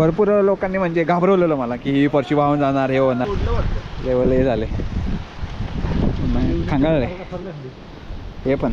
भरपूर लोकांनी म्हणजे घाबरवलेलं मला की ही पर्शी वाहून जाणार हे होणार. लेवल हे झाले. खांगाळ हे पण.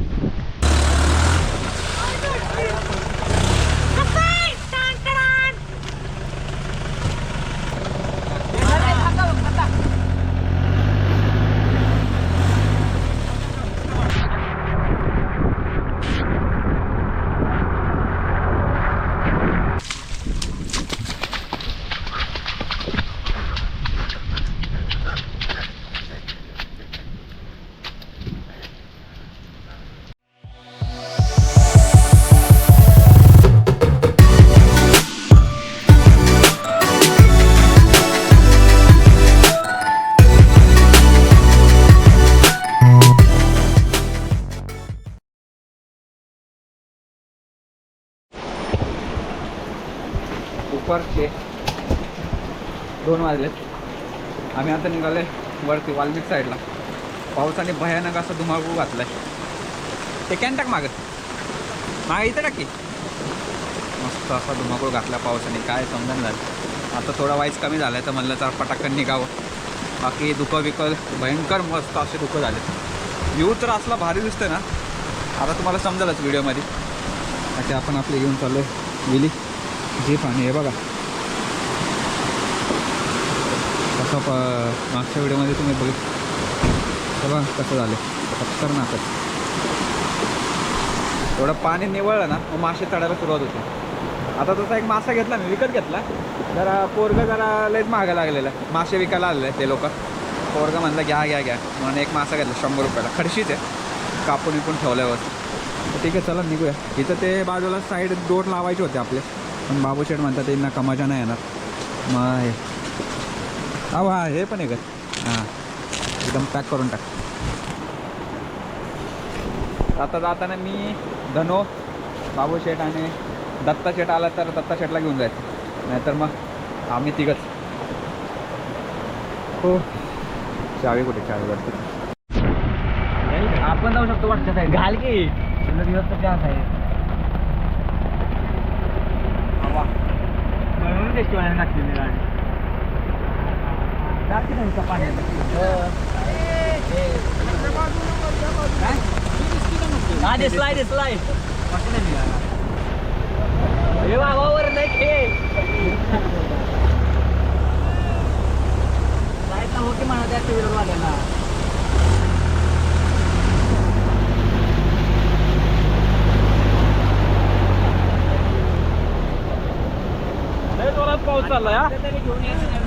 वरती वाल्मिक साईडला पावसाने भयानक असा धुमाकूळ घातलाय. ते कॅन टाक मागं. मागं इथं टाकी मस्त असा धुमाकूळ घातला पावसाने. काय समजून झालं? आता थोडा वाईज कमी झाला तर म्हणलं तर पटाकन निघावं. बाकी दुखं बिकं भयंकर मस्त असे दुखं झाले व्ह्यू तर असला भारी दिसतोय ना? आता तुम्हाला समजालच व्हिडिओमध्ये असे आपण आपले घेऊन चाललो विली. जीप आणि हे बघा. कसं प मागच्या व्हिडिओमध्ये तुम्ही बघित बघा कसं झालं. खतरनाकच थोडं पाणी निवळलं ना मग मासे चढायला सुरुवात होते. आता तसा एक मासा घेतला मी विकत घेतला. जरा पोरगं जरा लयच महागा लागलेला. मासे विकायला आलेले ते लोक. पोरगं म्हणलं घ्या घ्या घ्या. म्हणून एक मासा घेतला शंभर रुपयाला. खडशीच. आहे कापून विकून ठेवल्यावर ठीक आहे चला निघूया. इथं ते बाजूला साईड दोर लावायचे होते आपले. पण बाबू म्हणतात म्हणतात त्यांना कमाजा नाही येणार. मग हे. अहो हा हे पण आहे. का हां. एकदम पॅक करून टाक. आता जाताना मी धनो बाबू शेठ आणि दत्ता शेठ आला तर दत्ता शेठला घेऊन जायचं नाहीतर मग आम्ही तिघच. हो. चावी कुठे? चावी वाटते आपण जाऊ शकतो वाटतं साईड घाल की. दिवस तर जास्त आहे म्हणून टाकलेली गाडी. आधी स्लाईड स्लाईड हे बाबावर नाही खेळ स्लाईडला होते म्हणा त्या टू व्हीलर वाल्याला पाऊस चालला घेऊन यायचं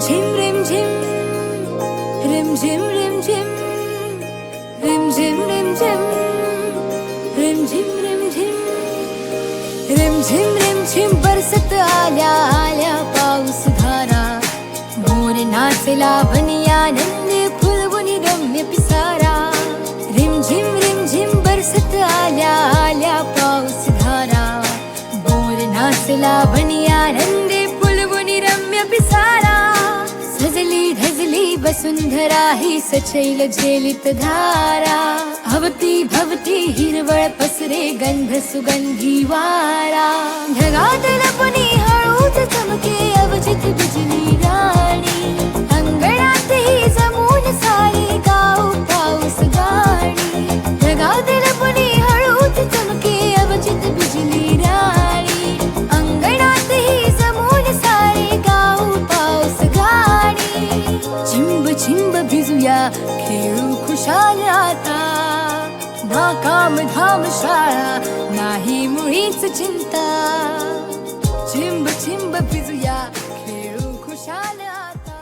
झिम रिम झिम रिम झिम रिम झिम रिम झिम रिम झिम रिम झिम रिम झिम रिम झिम रिम झिम बरसत आल्या आल्या पाऊस धारा. मोर नाचला बनियानंद फुलवणी रम्य पिसारा. रिम झिम रिम झिम बरसत आल्या आल्या पाऊस धारा. बोर नाचला बनियानंद फुलवणी धजली ही सचैल झेलित धारा। भवती भवती हिरवळ पसरे गंध सुगंधी वारा। ढगात पुनी हळूच चमके अवचित बिजली राणी। भिजूया खेळू खुशाल आता ना काम धाम शाळा नाही मुळीच चिंता. चिंब चिंब भिजूया खेळू खुशाल आता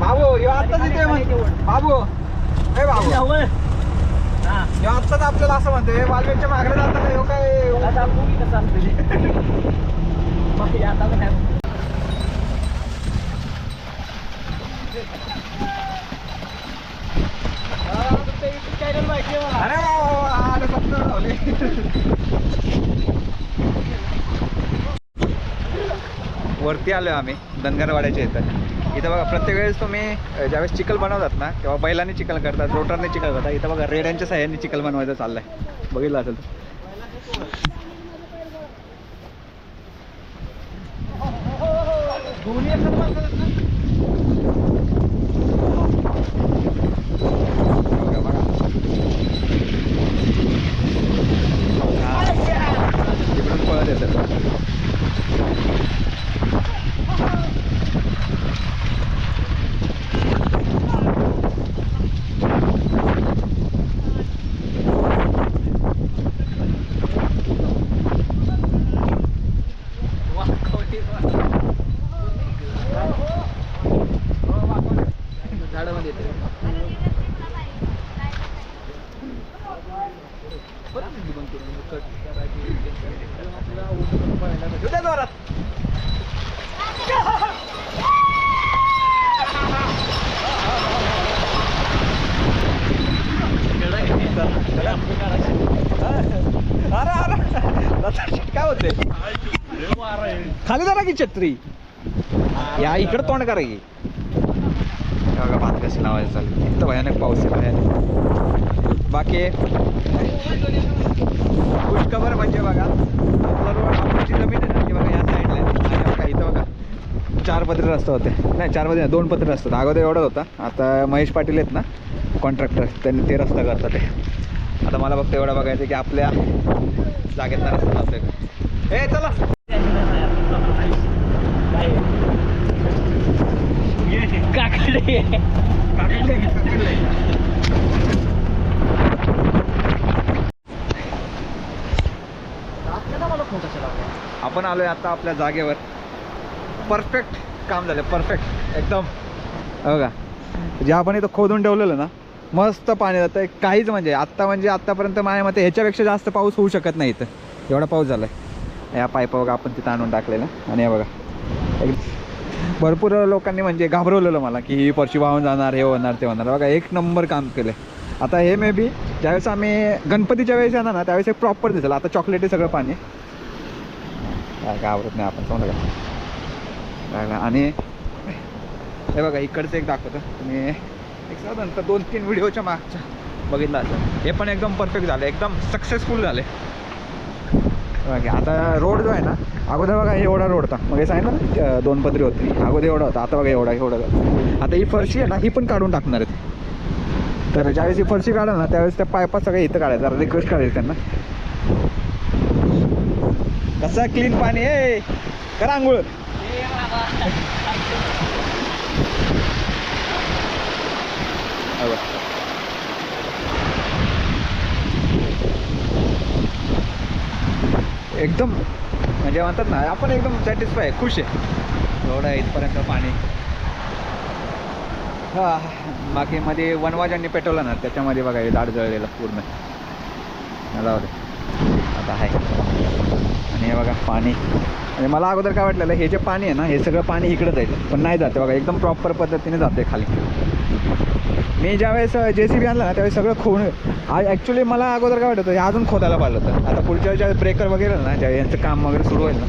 बाबू ह्यो आत्ताच इथे बाबू ए बाबू. ह्यो आत्ताच आपल्याला असं म्हणतोय वाल्मिकच्या मागणे जाताना ह्यो काय वरती आलो आम्ही धनगरवाड्याच्या इथं. इथं बघा प्रत्येक वेळेस तुम्ही ज्यावेळेस चिकल बनवतात ना तेव्हा बैलाने चिकल करतात रोटरने चिकल करतात. इथं बघा रेड्यांच्या साह्याने चिकल बनवायचं चाललंय. बघितलं असेल तर. बघा, होते? खाली जरा की छत्री. या इकडं तोंड करा की. बघा भात कशी लावायचं इथं भयानक पाऊस आहे भयानक बाकी? खुशखबर म्हणजे बघा रोड आपली जमीन आहे ना बघा या साईडला आणि बघा इथं बघा चार पत्रे रस्ते होते. नाही चार पत्रे दोन पत्रे रस्ते अगोदर एवढंच होता. आता महेश पाटील आहेत ना कॉन्ट्रॅक्टर त्यांनी ते रस्ता करतात ते. आता मला फक्त एवढं बघायचं की आपल्या जागेतला रस्ता जातोय का? ए चला. काकडे. आपण आलोय आता आपल्या जागेवर. परफेक्ट काम झालं परफेक्ट एकदम. बघा. जे आपण इथं खोदून ठेवलेलं ना मस्त पाणी जातं काहीच म्हणजे आत्ता म्हणजे आत्तापर्यंत माझ्या मते ह्याच्यापेक्षा जास्त पाऊस होऊ शकत नाही इथं. एवढा पाऊस झाला आहे या पाईपा बघा आपण तिथं आणून टाकलेलं. आणि हे बघा. एक भरपूर लोकांनी म्हणजे घाबरवलेलं मला की ही पर्शी वाहून जाणार हे होणार ते होणार. बघा एक नंबर काम केलं आता हे मे बी ज्यावेळेस आम्ही गणपतीच्या वेळेस येणार ना त्यावेळेस एक प्रॉपर दिसेल. आता चॉकलेटी सगळं पाणी. काय घाबरत नाही आपण समजा का? आणि हे बघा इकडचं एक दाखवतं. तुम्ही एक साधारणतः दोन तीन व्हिडिओच्या मागच्या बघितलं असं हे पण एकदम परफेक्ट झालं. एकदम सक्सेसफुल झाले. बाकी आता रोड जो आहे ना अगोदर बघा एवढा रोड होता. मग हे सांगितलं ना दोन पदरी होती. अगोदर एवढा होता आता बघा एवढा एवढा आता ही फरशी आहे ना ही पण काढून टाकणार आहे तर ज्यावेळेस ही फरशी काढा ना त्यावेळेस त्या पायपा सगळं इथं काढायचं. जरा रिक्वेस्ट करायची त्यांना. कसं क्लीन पाणी आहे? करा आंघोळ. हा एकदम म्हणजे म्हणतात ना आपण एकदम सॅटिस्फाय खुश आहे. एवढं आहे इथपर्यंत पाणी. हा बाकी मध्ये वनवाजांनी पेटवलं ना त्याच्यामध्ये बघा हे दाड जळलेलं पूर्ण. जाऊ दे. आता आहे. आणि हे बघा पाणी. म्हणजे मला अगोदर काय वाटलेलं हे जे पाणी आहे ना हे सगळं पाणी इकडं जाईल पण नाही जाते बघा एकदम प्रॉपर पद्धतीने जाते खाली. मी ज्यावेळेस जे सी बी आणला ना त्यावेळेस सगळं खोन ॲक्च्युली मला अगोदर काय वाटतं हे अजून खोदायला पाहिलं होतं. आता पुढच्या वेळेस ब्रेकर वगैरे ना ज्या यांचं काम वगैरे सुरू होईल ना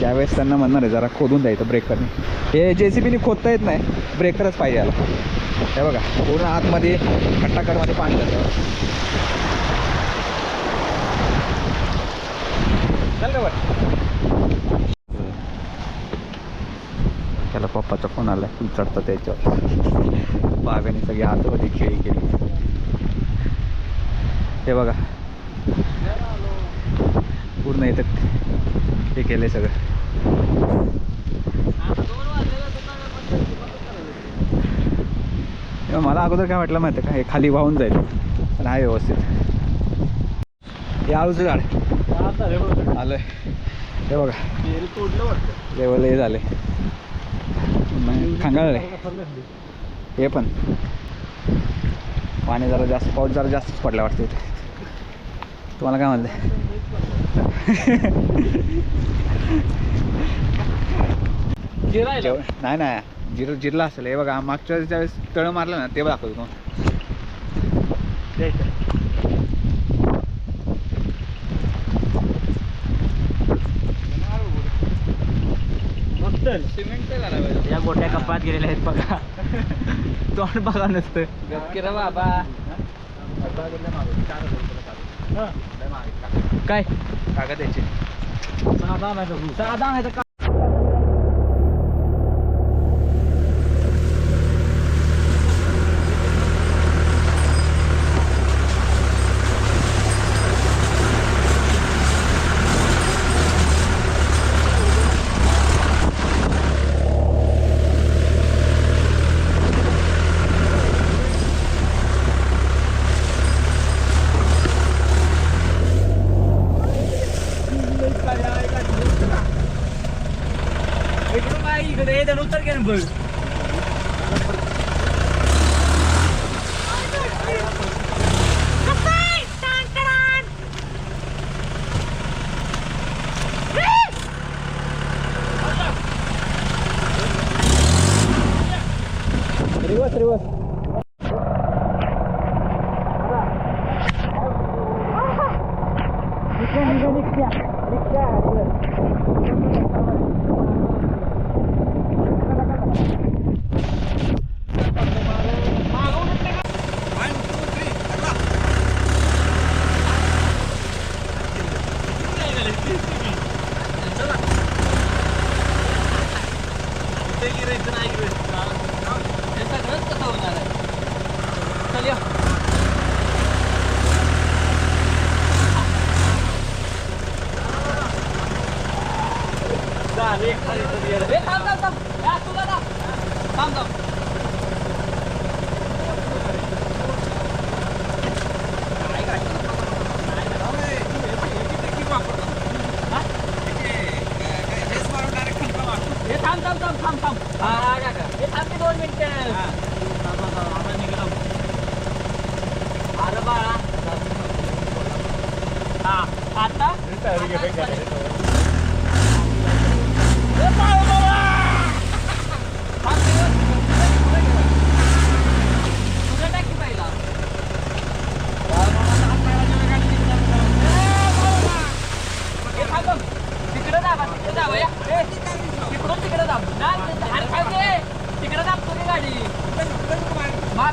त्यावेळेस त्यांना म्हणणार आहे जरा खोदून द्यायचं ब्रेकरने हे जे सी बीने खोदता येत नाही ब्रेकरच पाहिजे याला. हे बघा पूर्ण आतमध्ये खट्टाकडमध्ये पाणी जातं. चल का बरं. पप्पाचा फोन आला चढतं त्याच्यावर. बाब्याने सगळी आतमध्ये खेळी केली. हे बघा. पूर्ण इथं हे केलंय सगळं. हे मला अगोदर काय वाटलं माहिती का? हे खाली वाहून जाईल. पण आहे व्यवस्थित. हे आळूचं झाड. आलंय. हे बघा. लेवल हे झाले खांगाळले हे पण. पाणी जरा जास्त पाऊस जरा जास्तच पडला वाटतं इथे. तुम्हाला काय म्हणलं नाही नाही. जिर जिरला असेल. हे बघा मागच्या वेळेस ज्यावेळेस तळ मारलं ना ते दाखवतो असेल या गोट्या कपात गेलेल्या आहेत बघा. तोंड बघा नसतं. बाबा. काय? कागद याचे. साधा नाही साधा आहे का? काय इकडे येतं दोन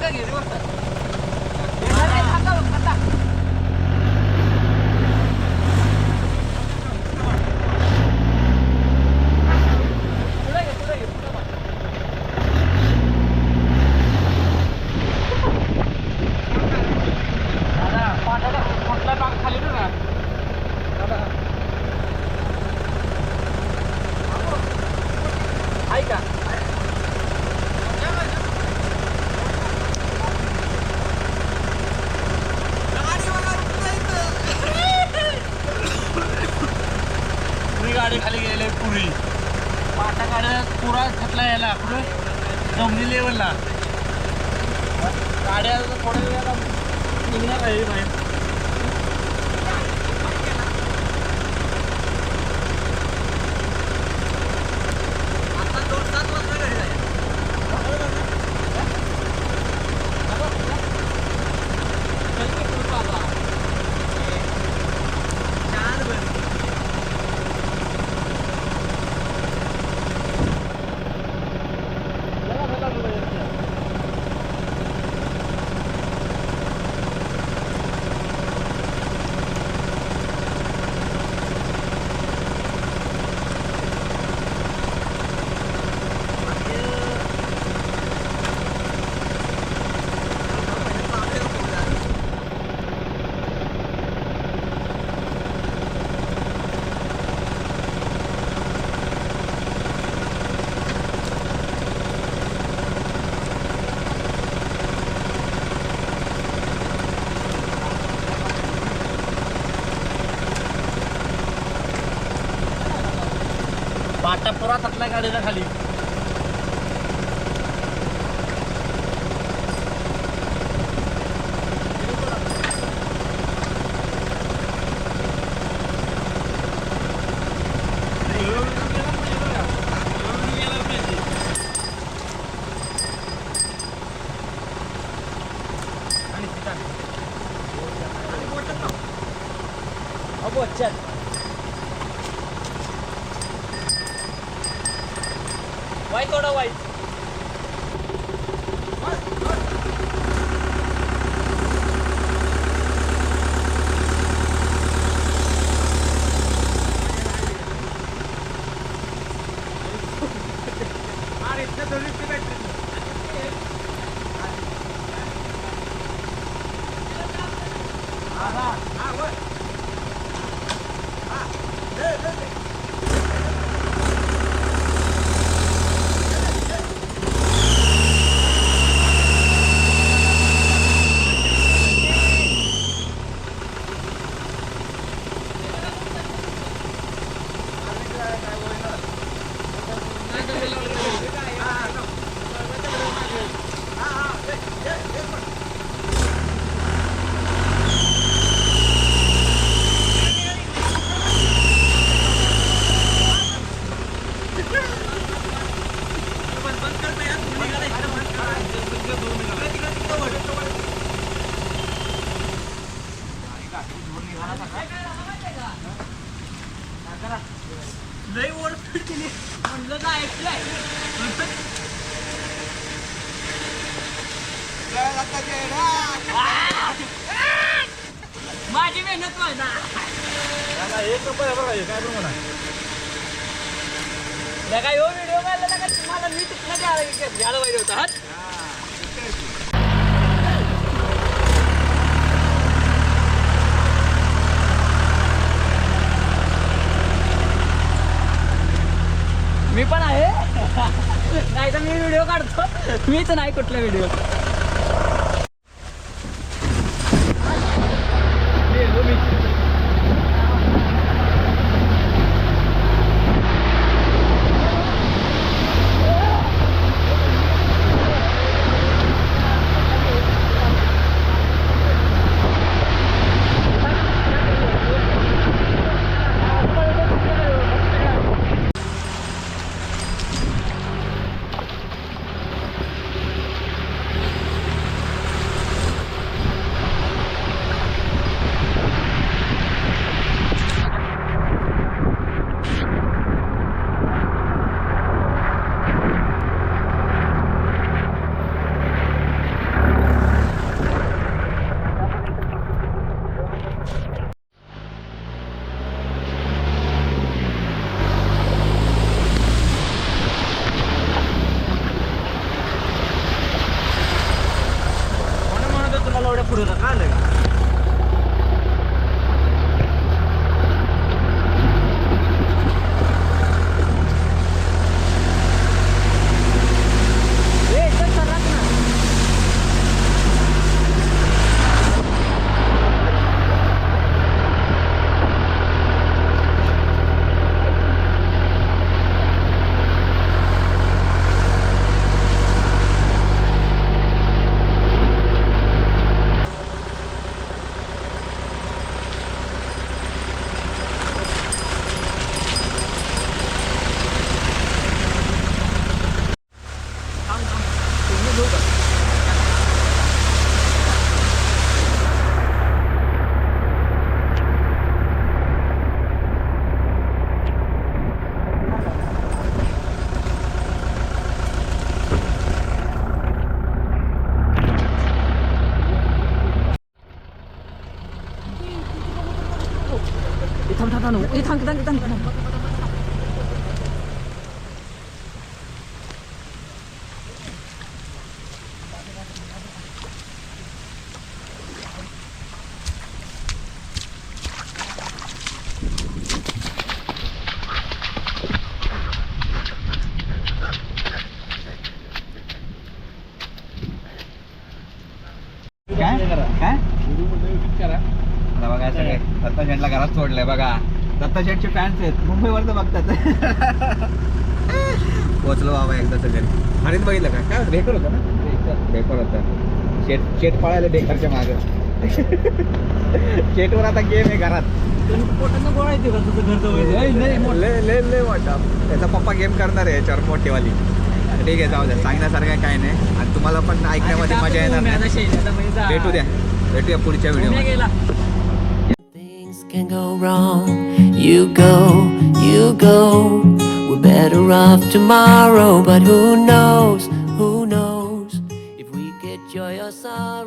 Pega, ele vai गाडी खाली गेले पुरी. पाटा गाड्या पुरा खतला यायला आपलं जमनी लेवलला गाड्या थोड्या वेळाला निघणार आहे बाहेर. पाटा पुरा थकला गाडीला खाली. Gracias. माझी मेहनत माझा एक नंबर आहे बघा हे काय पण म्हणा लगा यो व्हिडिओ काढला का तुम्हाला मी तिथनं द्यायला घ्यायला पाहिजे होता हात मी पण आहे. नाही तर मी व्हिडिओ काढतो. मीच नाही कुठला व्हिडिओ 잠, 잠, 잠. 예, 당겨, 당겨, 당겨. फॅन्स आहेत. मुंबईवर बघतात. पोचलो बाबा एकदा सगळे. हरीत बघितलं का? काय बेकर होतं ना? बेकर. होतं. शेट शेट पळायला बेकरच्या मागं. शेटवर आता गेम आहे घरात. घर त्याचा पप्पा गेम करणार आहे याच्यावर मोठीवाली. ठीक आहे जाऊ द्या. सांगण्यासारखं काय नाही. आणि तुम्हाला पण ऐकण्यामध्ये मजा येणार नाही. भेटू द्या. भेटूया पुढच्या video can go wrong. You go, you go. We're better off tomorrow, but who knows? Who knows if we get joy or sorrow?